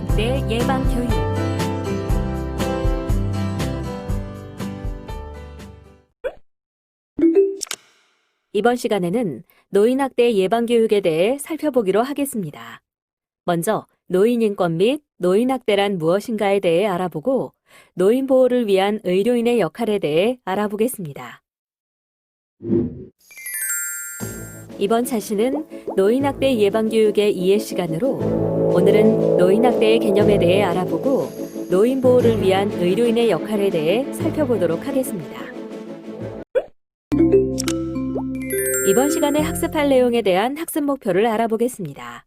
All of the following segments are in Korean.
노인학대 예방교육 이번 시간에는 노인학대 예방교육에 대해 살펴보기로 하겠습니다. 먼저 노인인권 및 노인학대란 무엇인가에 대해 알아보고 노인 보호를 위한 의료인의 역할에 대해 알아보겠습니다. 이번 차시는 노인학대 예방교육의 이해 시간으로 오늘은 노인학대의 개념에 대해 알아보고 노인 보호를 위한 의료인의 역할에 대해 살펴보도록 하겠습니다. 이번 시간에 학습할 내용에 대한 학습 목표를 알아보겠습니다.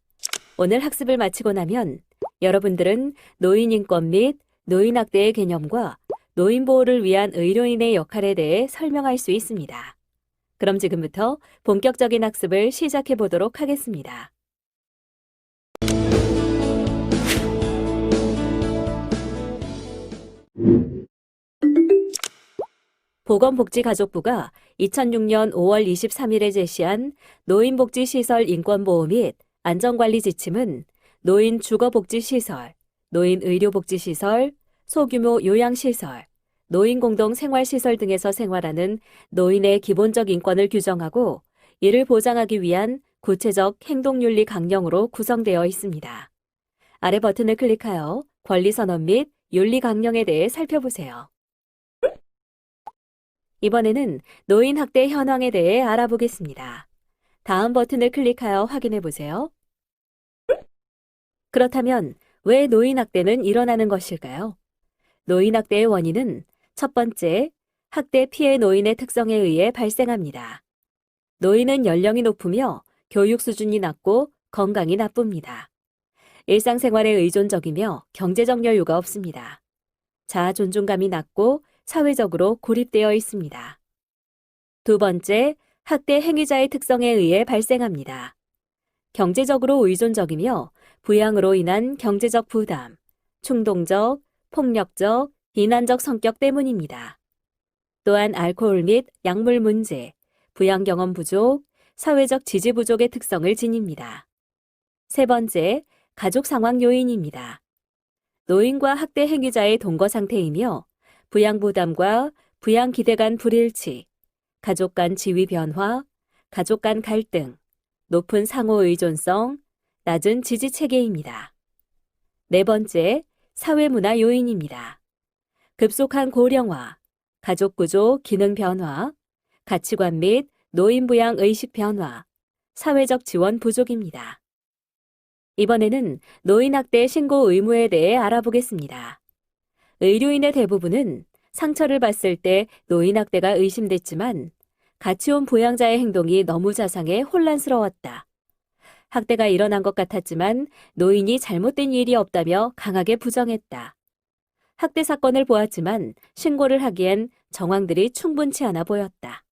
오늘 학습을 마치고 나면 여러분들은 노인인권 및 노인학대의 개념과 노인 보호를 위한 의료인의 역할에 대해 설명할 수 있습니다. 그럼 지금부터 본격적인 학습을 시작해 보도록 하겠습니다. 보건복지가족부가 2006년 5월 23일에 제시한 노인복지시설 인권보호 및 안전관리 지침은 노인 주거복지시설, 노인 의료복지시설, 소규모 요양시설, 노인 공동 생활시설 등에서 생활하는 노인의 기본적 인권을 규정하고 이를 보장하기 위한 구체적 행동윤리 강령으로 구성되어 있습니다. 아래 버튼을 클릭하여 권리선언 및 윤리 강령에 대해 살펴보세요. 이번에는 노인 학대 현황에 대해 알아보겠습니다. 다음 버튼을 클릭하여 확인해 보세요. 그렇다면 왜 노인 학대는 일어나는 것일까요? 노인 학대의 원인은 첫 번째, 학대 피해 노인의 특성에 의해 발생합니다. 노인은 연령이 높으며 교육 수준이 낮고 건강이 나쁩니다. 일상생활에 의존적이며 경제적 여유가 없습니다. 자아 존중감이 낮고 사회적으로 고립되어 있습니다. 두 번째, 학대 행위자의 특성에 의해 발생합니다. 경제적으로 의존적이며 부양으로 인한 경제적 부담, 충동적, 폭력적, 비난적 성격 때문입니다. 또한 알코올 및 약물 문제, 부양 경험 부족, 사회적 지지 부족의 특성을 지닙니다. 세 번째, 가족 상황 요인입니다. 노인과 학대 행위자의 동거 상태이며 부양 부담과 부양 기대 간 불일치, 가족 간 지위 변화, 가족 간 갈등, 높은 상호 의존성, 낮은 지지 체계입니다. 네 번째, 사회문화 요인입니다. 급속한 고령화, 가족 구조 기능 변화, 가치관 및 노인 부양 의식 변화, 사회적 지원 부족입니다. 이번에는 노인학대 신고 의무에 대해 알아보겠습니다. 의료인의 대부분은 상처를 봤을 때 노인학대가 의심됐지만 같이 온 부양자의 행동이 너무 자상해 혼란스러웠다. 학대가 일어난 것 같았지만 노인이 잘못된 일이 없다며 강하게 부정했다. 학대 사건을 보았지만 신고를 하기엔 정황들이 충분치 않아 보였다.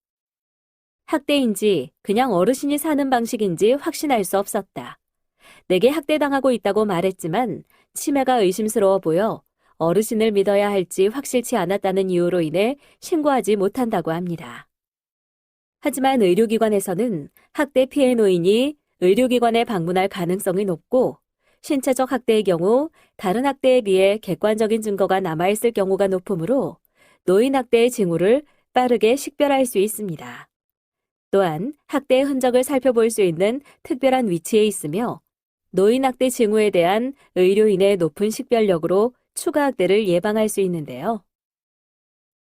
학대인지 그냥 어르신이 사는 방식인지 확신할 수 없었다. 내게 학대당하고 있다고 말했지만 치매가 의심스러워 보여 어르신을 믿어야 할지 확실치 않았다는 이유로 인해 신고하지 못한다고 합니다. 하지만 의료기관에서는 학대 피해 노인이 의료기관에 방문할 가능성이 높고 신체적 학대의 경우 다른 학대에 비해 객관적인 증거가 남아있을 경우가 높으므로 노인 학대의 징후를 빠르게 식별할 수 있습니다. 또한 학대의 흔적을 살펴볼 수 있는 특별한 위치에 있으며 노인 학대 징후에 대한 의료인의 높은 식별력으로 추가 학대를 예방할 수 있는데요.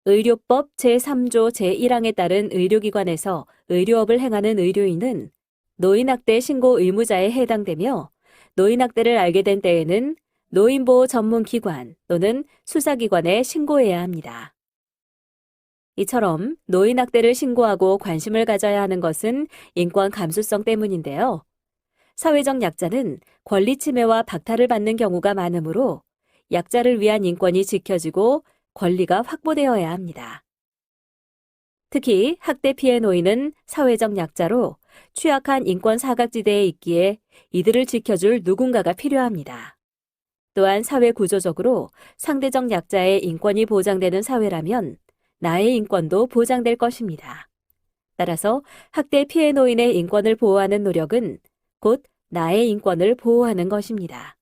의료법 제3조 제1항에 따른 의료기관에서 의료업을 행하는 의료인은 노인학대 신고 의무자에 해당되며 노인학대를 알게 된 때에는 노인보호 전문기관 또는 수사기관에 신고해야 합니다. 이처럼 노인학대를 신고하고 관심을 가져야 하는 것은 인권 감수성 때문인데요. 사회적 약자는 권리 침해와 박탈을 받는 경우가 많으므로 약자를 위한 인권이 지켜지고 권리가 확보되어야 합니다. 특히 학대 피해 노인은 사회적 약자로 취약한 인권 사각지대에 있기에 이들을 지켜줄 누군가가 필요합니다. 또한 사회 구조적으로 상대적 약자의 인권이 보장되는 사회라면 나의 인권도 보장될 것입니다. 따라서 학대 피해 노인의 인권을 보호하는 노력은 곧 나의 인권을 보호하는 것입니다.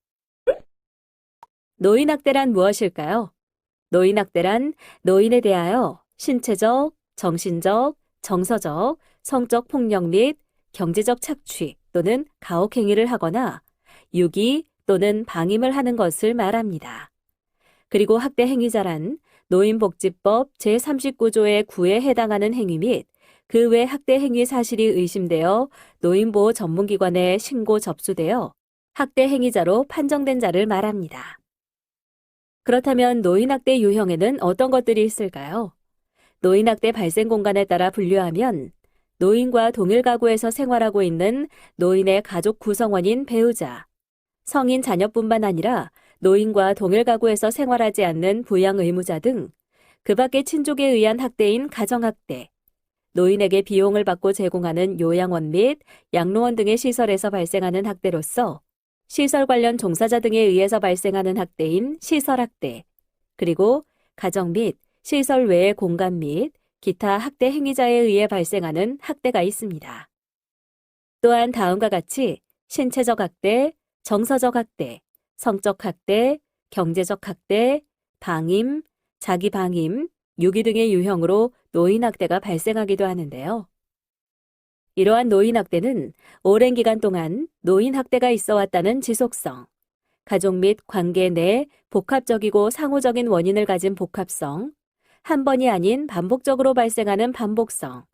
노인학대란 무엇일까요? 노인학대란 노인에 대하여 신체적, 정신적, 정서적, 성적 폭력 및 경제적 착취 또는 가혹행위를 하거나 유기 또는 방임을 하는 것을 말합니다. 그리고 학대 행위자란 노인복지법 제39조의 9에 해당하는 행위 및 그 외 학대 행위 사실이 의심되어 노인보호 전문기관에 신고 접수되어 학대 행위자로 판정된 자를 말합니다. 그렇다면 노인학대 유형에는 어떤 것들이 있을까요? 노인학대 발생 공간에 따라 분류하면 노인과 동일 가구에서 생활하고 있는 노인의 가족 구성원인 배우자, 성인 자녀뿐만 아니라 노인과 동일 가구에서 생활하지 않는 부양 의무자 등 그 밖의 친족에 의한 학대인 가정학대, 노인에게 비용을 받고 제공하는 요양원 및 양로원 등의 시설에서 발생하는 학대로서 시설 관련 종사자 등에 의해서 발생하는 학대인 시설학대, 그리고 가정 및 시설 외의 공간 및 기타 학대 행위자에 의해 발생하는 학대가 있습니다. 또한 다음과 같이 신체적 학대, 정서적 학대, 성적 학대, 경제적 학대, 방임, 자기 방임, 유기 등의 유형으로 노인 학대가 발생하기도 하는데요. 이러한 노인 학대는 오랜 기간 동안 노인 학대가 있어 왔다는 지속성, 가족 및 관계 내 복합적이고 상호적인 원인을 가진 복합성, 한 번이 아닌 반복적으로 발생하는 반복성,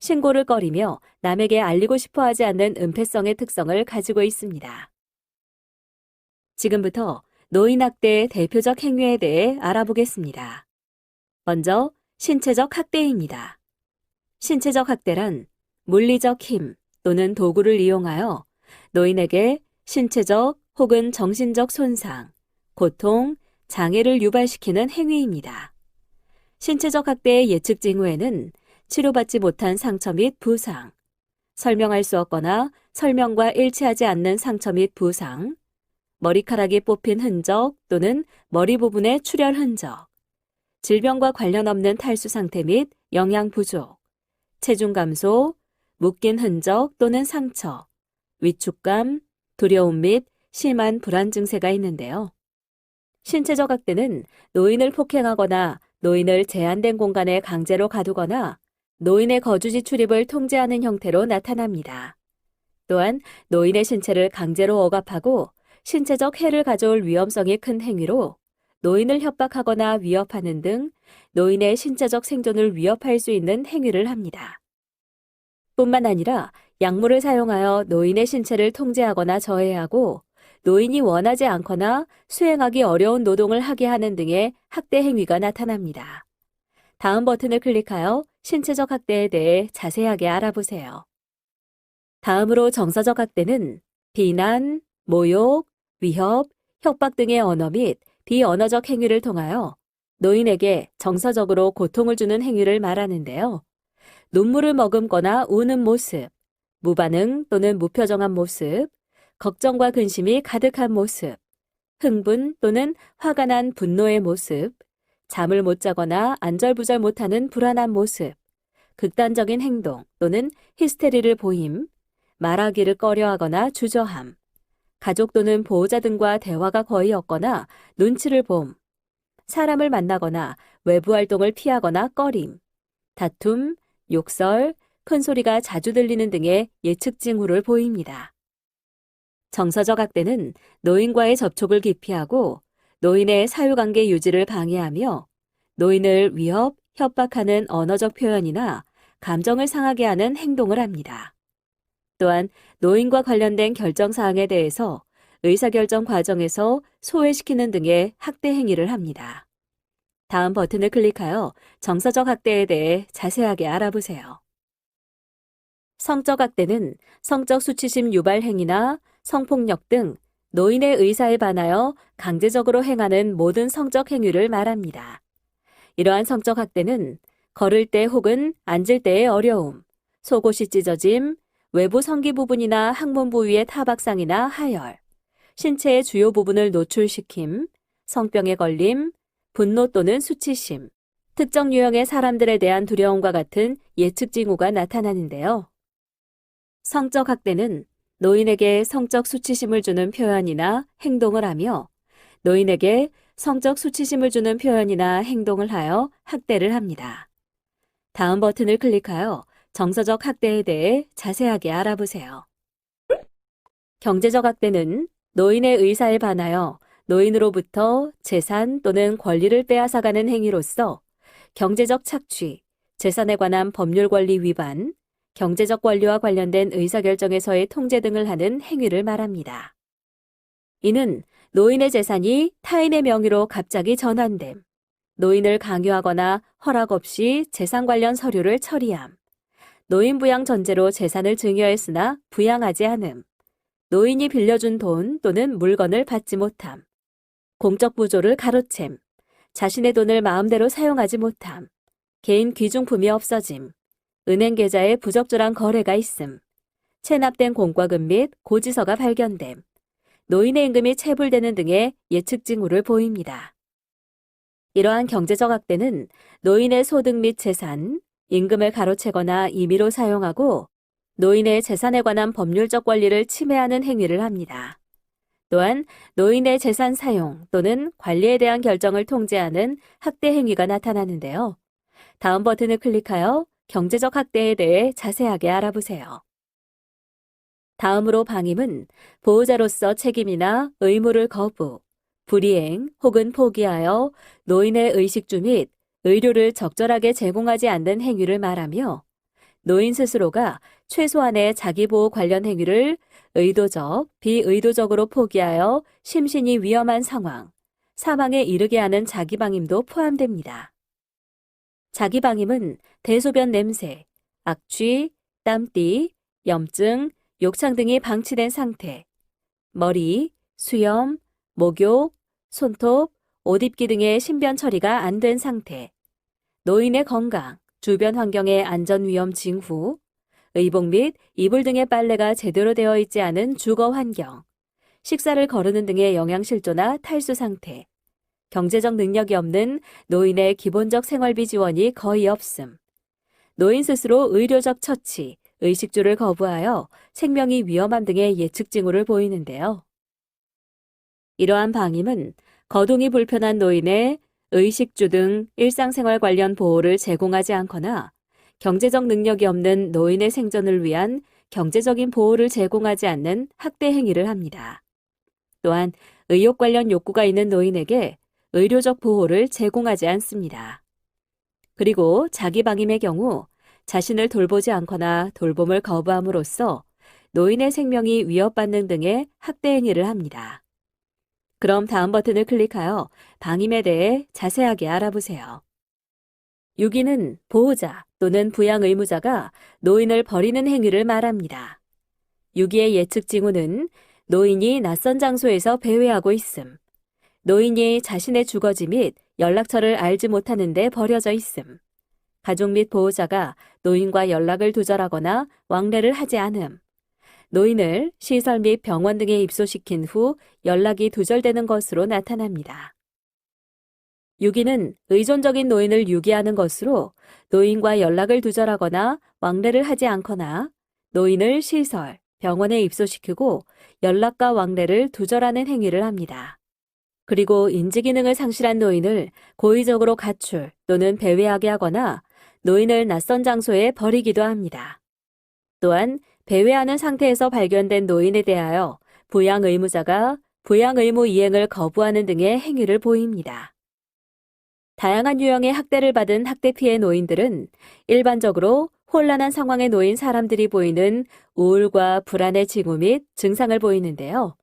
신고를 꺼리며 남에게 알리고 싶어 하지 않는 은폐성의 특성을 가지고 있습니다. 지금부터 노인학대의 대표적 행위에 대해 알아보겠습니다. 먼저 신체적 학대입니다. 신체적 학대란 물리적 힘 또는 도구를 이용하여 노인에게 신체적 혹은 정신적 손상, 고통, 장애를 유발시키는 행위입니다. 신체적 학대의 예측 징후에는 치료받지 못한 상처 및 부상, 설명할 수 없거나 설명과 일치하지 않는 상처 및 부상, 머리카락이 뽑힌 흔적 또는 머리 부분의 출혈 흔적, 질병과 관련 없는 탈수 상태 및 영양 부족, 체중 감소, 묶인 흔적 또는 상처, 위축감, 두려움 및 심한 불안 증세가 있는데요. 신체적 학대는 노인을 폭행하거나 노인을 제한된 공간에 강제로 가두거나 노인의 거주지 출입을 통제하는 형태로 나타납니다. 또한 노인의 신체를 강제로 억압하고 신체적 해를 가져올 위험성이 큰 행위로 노인을 협박하거나 위협하는 등 노인의 신체적 생존을 위협할 수 있는 행위를 합니다. 뿐만 아니라 약물을 사용하여 노인의 신체를 통제하거나 저해하고 노인이 원하지 않거나 수행하기 어려운 노동을 하게 하는 등의 학대 행위가 나타납니다. 다음 버튼을 클릭하여 신체적 학대에 대해 자세하게 알아보세요. 다음으로 정서적 학대는 비난, 모욕, 위협, 협박 등의 언어 및 비언어적 행위를 통하여 노인에게 정서적으로 고통을 주는 행위를 말하는데요. 눈물을 머금거나 우는 모습, 무반응 또는 무표정한 모습, 걱정과 근심이 가득한 모습, 흥분 또는 화가 난 분노의 모습, 잠을 못 자거나 안절부절 못하는 불안한 모습, 극단적인 행동 또는 히스테리를 보임, 말하기를 꺼려하거나 주저함, 가족 또는 보호자 등과 대화가 거의 없거나 눈치를 봄, 사람을 만나거나 외부 활동을 피하거나 꺼림, 다툼, 욕설, 큰 소리가 자주 들리는 등의 예측 징후를 보입니다. 정서적 학대는 노인과의 접촉을 기피하고 노인의 사유관계 유지를 방해하며 노인을 위협, 협박하는 언어적 표현이나 감정을 상하게 하는 행동을 합니다. 또한 노인과 관련된 결정 사항에 대해서 의사결정 과정에서 소외시키는 등의 학대 행위를 합니다. 다음 버튼을 클릭하여 정서적 학대에 대해 자세하게 알아보세요. 성적 학대는 성적 수치심 유발 행위나 성폭력 등 노인의 의사에 반하여 강제적으로 행하는 모든 성적 행위를 말합니다. 이러한 성적 학대는 걸을 때 혹은 앉을 때의 어려움, 속옷이 찢어짐, 외부 성기 부분이나 항문 부위의 타박상이나 하열, 신체의 주요 부분을 노출시킴, 성병에 걸림, 분노 또는 수치심, 특정 유형의 사람들에 대한 두려움과 같은 예측 징후가 나타나는데요. 성적 학대는 노인에게 성적 수치심을 주는 표현이나 행동을 하며 노인에게 성적 수치심을 주는 표현이나 행동을 하여 학대를 합니다. 다음 버튼을 클릭하여 정서적 학대에 대해 자세하게 알아보세요. 경제적 학대는 노인의 의사에 반하여 노인으로부터 재산 또는 권리를 빼앗아가는 행위로서 경제적 착취, 재산에 관한 법률 권리 위반, 경제적 권리와 관련된 의사결정에서의 통제 등을 하는 행위를 말합니다. 이는 노인의 재산이 타인의 명의로 갑자기 전환됨, 노인을 강요하거나 허락 없이 재산 관련 서류를 처리함, 노인 부양 전제로 재산을 증여했으나 부양하지 않음, 노인이 빌려준 돈 또는 물건을 받지 못함, 공적 부조를 가로챔, 자신의 돈을 마음대로 사용하지 못함, 개인 귀중품이 없어짐, 은행 계좌에 부적절한 거래가 있음, 체납된 공과금 및 고지서가 발견됨, 노인의 임금이 체불되는 등의 예측 징후를 보입니다. 이러한 경제적 학대는 노인의 소득 및 재산, 임금을 가로채거나 임의로 사용하고 노인의 재산에 관한 법률적 권리를 침해하는 행위를 합니다. 또한 노인의 재산 사용 또는 관리에 대한 결정을 통제하는 학대 행위가 나타나는데요. 다음 버튼을 클릭하여 경제적 학대에 대해 자세하게 알아보세요. 다음으로 방임은 보호자로서 책임이나 의무를 거부, 불이행 혹은 포기하여 노인의 의식주 및 의료를 적절하게 제공하지 않는 행위를 말하며 노인 스스로가 최소한의 자기보호 관련 행위를 의도적, 비의도적으로 포기하여 심신이 위험한 상황, 사망에 이르게 하는 자기방임도 포함됩니다. 자기방임은 대소변 냄새, 악취, 땀띠, 염증, 욕창 등이 방치된 상태, 머리, 수염, 목욕, 손톱, 옷 입기 등의 신변 처리가 안 된 상태, 노인의 건강, 주변 환경의 안전 위험 징후, 의복 및 이불 등의 빨래가 제대로 되어 있지 않은 주거 환경, 식사를 거르는 등의 영양실조나 탈수 상태, 경제적 능력이 없는 노인의 기본적 생활비 지원이 거의 없음, 노인 스스로 의료적 처치, 의식주를 거부하여 생명이 위험함 등의 예측 징후를 보이는데요. 이러한 방임은 거동이 불편한 노인의 의식주 등 일상생활 관련 보호를 제공하지 않거나 경제적 능력이 없는 노인의 생존을 위한 경제적인 보호를 제공하지 않는 학대 행위를 합니다. 또한 의욕 관련 욕구가 있는 노인에게 의료적 보호를 제공하지 않습니다. 그리고 자기 방임의 경우 자신을 돌보지 않거나 돌봄을 거부함으로써 노인의 생명이 위협받는 등의 학대 행위를 합니다. 그럼 다음 버튼을 클릭하여 방임에 대해 자세하게 알아보세요. 6위는 보호자 또는 부양 의무자가 노인을 버리는 행위를 말합니다. 6위의 예측 징후는 노인이 낯선 장소에서 배회하고 있음, 노인이 자신의 주거지 및 연락처를 알지 못하는데 버려져 있음, 가족 및 보호자가 노인과 연락을 두절하거나 왕래를 하지 않음, 노인을 시설 및 병원 등에 입소시킨 후 연락이 두절되는 것으로 나타납니다. 유기는 의존적인 노인을 유기하는 것으로 노인과 연락을 두절하거나 왕래를 하지 않거나 노인을 시설, 병원에 입소시키고 연락과 왕래를 두절하는 행위를 합니다. 그리고 인지기능을 상실한 노인을 고의적으로 가출 또는 배회하게 하거나 노인을 낯선 장소에 버리기도 합니다. 또한 배회하는 상태에서 발견된 노인에 대하여 부양 의무자가 부양 의무 이행을 거부하는 등의 행위를 보입니다. 다양한 유형의 학대를 받은 학대 피해 노인들은 일반적으로 혼란한 상황에 놓인 사람들이 보이는 우울과 불안의 징후 및 증상을 보이는데요.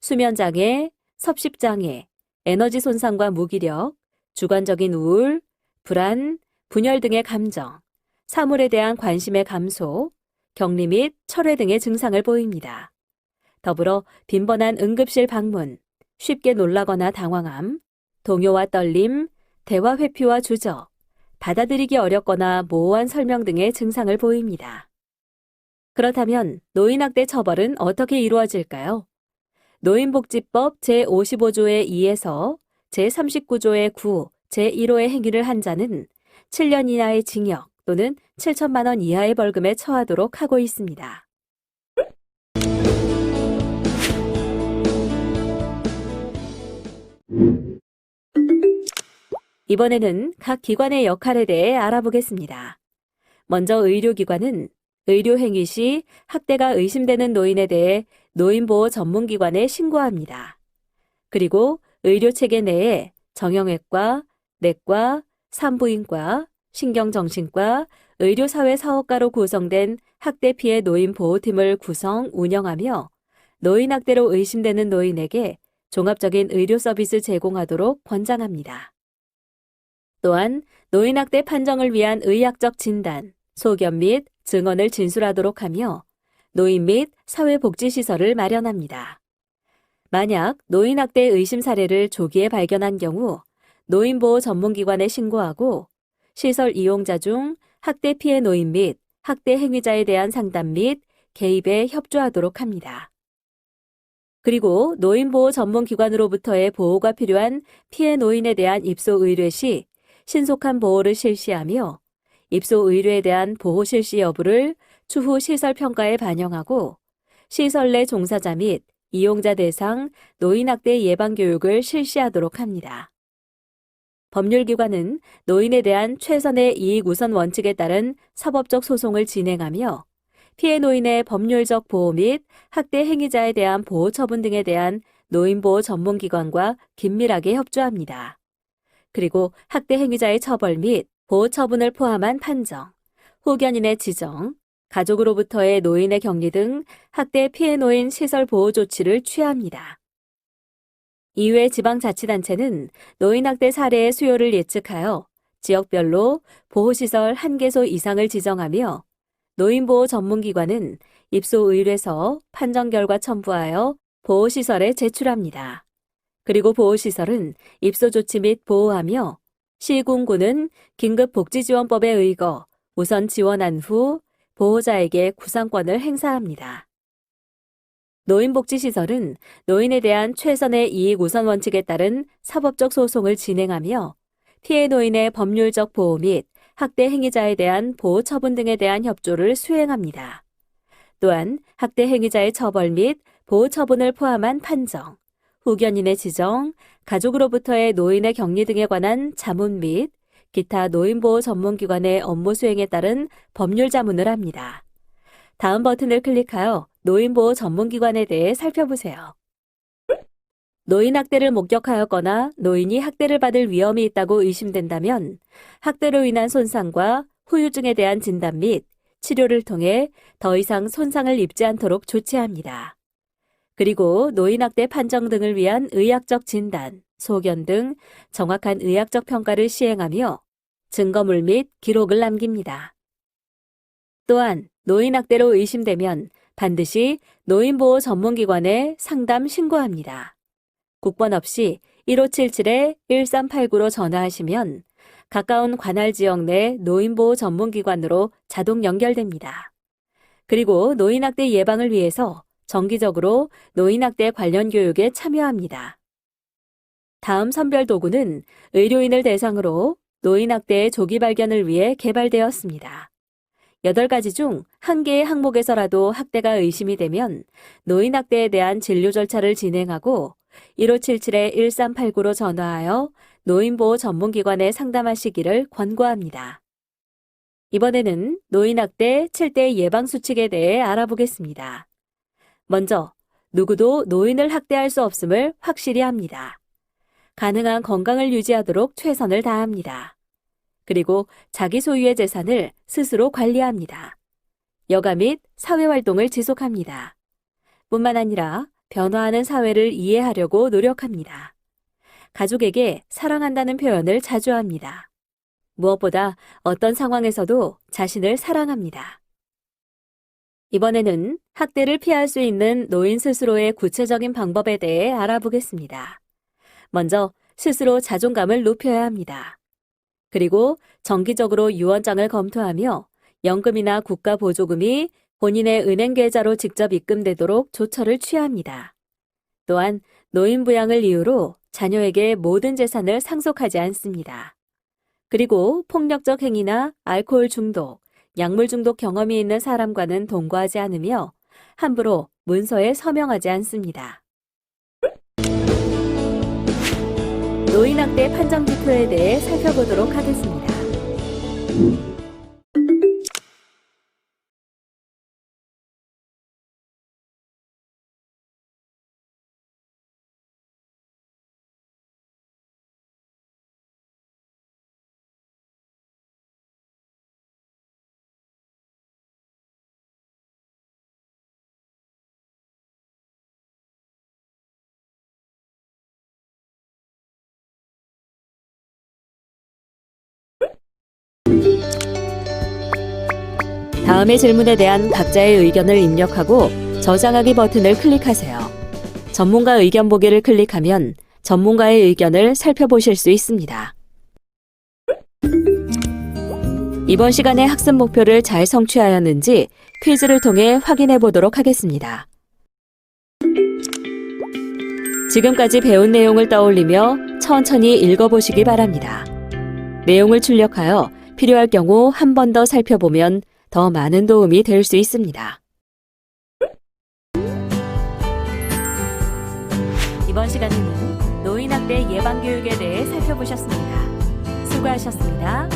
수면장애, 섭식장애, 에너지 손상과 무기력, 주관적인 우울, 불안, 분열 등의 감정, 사물에 대한 관심의 감소, 격리 및 철회 등의 증상을 보입니다. 더불어 빈번한 응급실 방문, 쉽게 놀라거나 당황함, 동요와 떨림, 대화 회피와 주저, 받아들이기 어렵거나 모호한 설명 등의 증상을 보입니다. 그렇다면 노인학대 처벌은 어떻게 이루어질까요? 노인복지법 제55조의 2에서 제39조의 9, 제1호의 행위를 한 자는 7년 이하의 징역 또는 7천만 원 이하의 벌금에 처하도록 하고 있습니다. 이번에는 각 기관의 역할에 대해 알아보겠습니다. 먼저 의료기관은 의료행위 시 학대가 의심되는 노인에 대해 노인보호 전문기관에 신고합니다. 그리고 의료체계 내에 정형외과, 내과, 산부인과, 신경정신과, 의료사회 사업가로 구성된 학대 피해 노인 보호팀을 구성, 운영하며 노인 학대로 의심되는 노인에게 종합적인 의료 서비스 제공하도록 권장합니다. 또한 노인 학대 판정을 위한 의학적 진단, 소견 및 증언을 진술하도록 하며 노인 및 사회복지시설을 마련합니다. 만약 노인 학대 의심 사례를 조기에 발견한 경우 노인보호 전문기관에 신고하고 시설 이용자 중 학대 피해 노인 및 학대 행위자에 대한 상담 및 개입에 협조하도록 합니다. 그리고 노인보호 전문기관으로부터의 보호가 필요한 피해 노인에 대한 입소 의뢰 시 신속한 보호를 실시하며 입소 의뢰에 대한 보호 실시 여부를 추후 시설 평가에 반영하고 시설 내 종사자 및 이용자 대상 노인학대 예방 교육을 실시하도록 합니다. 법률기관은 노인에 대한 최선의 이익 우선 원칙에 따른 사법적 소송을 진행하며 피해 노인의 법률적 보호 및 학대 행위자에 대한 보호 처분 등에 대한 노인보호 전문기관과 긴밀하게 협조합니다. 그리고 학대 행위자의 처벌 및 보호 처분을 포함한 판정, 후견인의 지정, 가족으로부터의 노인의 격리 등 학대 피해 노인 시설 보호 조치를 취합니다. 이외 지방자치단체는 노인학대 사례의 수요를 예측하여 지역별로 보호시설 1개소 이상을 지정하며 노인보호 전문기관은 입소 의뢰서 판정 결과 첨부하여 보호시설에 제출합니다. 그리고 보호시설은 입소 조치 및 보호하며 시군구는 긴급복지지원법에 의거 우선 지원한 후 보호자에게 구상권을 행사합니다. 노인복지시설은 노인에 대한 최선의 이익 우선 원칙에 따른 사법적 소송을 진행하며 피해 노인의 법률적 보호 및 학대 행위자에 대한 보호 처분 등에 대한 협조를 수행합니다. 또한 학대 행위자의 처벌 및 보호 처분을 포함한 판정, 후견인의 지정, 가족으로부터의 노인의 격리 등에 관한 자문 및 기타 노인보호 전문기관의 업무 수행에 따른 법률 자문을 합니다. 다음 버튼을 클릭하여 노인보호 전문기관에 대해 살펴보세요. 노인 학대를 목격하였거나 노인이 학대를 받을 위험이 있다고 의심된다면 학대로 인한 손상과 후유증에 대한 진단 및 치료를 통해 더 이상 손상을 입지 않도록 조치합니다. 그리고 노인학대 판정 등을 위한 의학적 진단, 소견 등 정확한 의학적 평가를 시행하며 증거물 및 기록을 남깁니다. 또한 노인 학대로 의심되면 반드시 노인보호 전문기관에 상담 신고합니다. 국번 없이 1577-1389로 전화하시면 가까운 관할 지역 내 노인보호 전문기관으로 자동 연결됩니다. 그리고 노인학대 예방을 위해서 정기적으로 노인학대 관련 교육에 참여합니다. 다음 선별 도구는 의료인을 대상으로 노인학대의 조기 발견을 위해 개발되었습니다. 8가지 중한 개의 항목에서라도 학대가 의심이 되면 노인학대에 대한 진료 절차를 진행하고 1577-1389로 전화하여 노인보호 전문기관에 상담하시기를 권고합니다. 이번에는 노인학대 7대 예방수칙에 대해 알아보겠습니다. 먼저, 누구도 노인을 학대할 수 없음을 확실히 합니다. 가능한 건강을 유지하도록 최선을 다합니다. 그리고 자기 소유의 재산을 스스로 관리합니다. 여가 및 사회활동을 지속합니다. 뿐만 아니라 변화하는 사회를 이해하려고 노력합니다. 가족에게 사랑한다는 표현을 자주 합니다. 무엇보다 어떤 상황에서도 자신을 사랑합니다. 이번에는 학대를 피할 수 있는 노인 스스로의 구체적인 방법에 대해 알아보겠습니다. 먼저 스스로 자존감을 높여야 합니다. 그리고 정기적으로 유언장을 검토하며 연금이나 국가 보조금이 본인의 은행 계좌로 직접 입금되도록 조처를 취합니다. 또한 노인 부양을 이유로 자녀에게 모든 재산을 상속하지 않습니다. 그리고 폭력적 행위나 알코올 중독, 약물 중독 경험이 있는 사람과는 동거하지 않으며 함부로 문서에 서명하지 않습니다. 노인학대 판정 지표에 대해 살펴보도록 하겠습니다. 다음의 질문에 대한 각자의 의견을 입력하고 저장하기 버튼을 클릭하세요. 전문가 의견 보기를 클릭하면 전문가의 의견을 살펴보실 수 있습니다. 이번 시간의 학습 목표를 잘 성취하였는지 퀴즈를 통해 확인해 보도록 하겠습니다. 지금까지 배운 내용을 떠올리며 천천히 읽어보시기 바랍니다. 내용을 출력하여 필요할 경우 한 번 더 살펴보면 더 많은 도움이 될 수 있습니다. 이번 시간에는 노인학대 예방교육에 대해 살펴보셨습니다. 수고하셨습니다.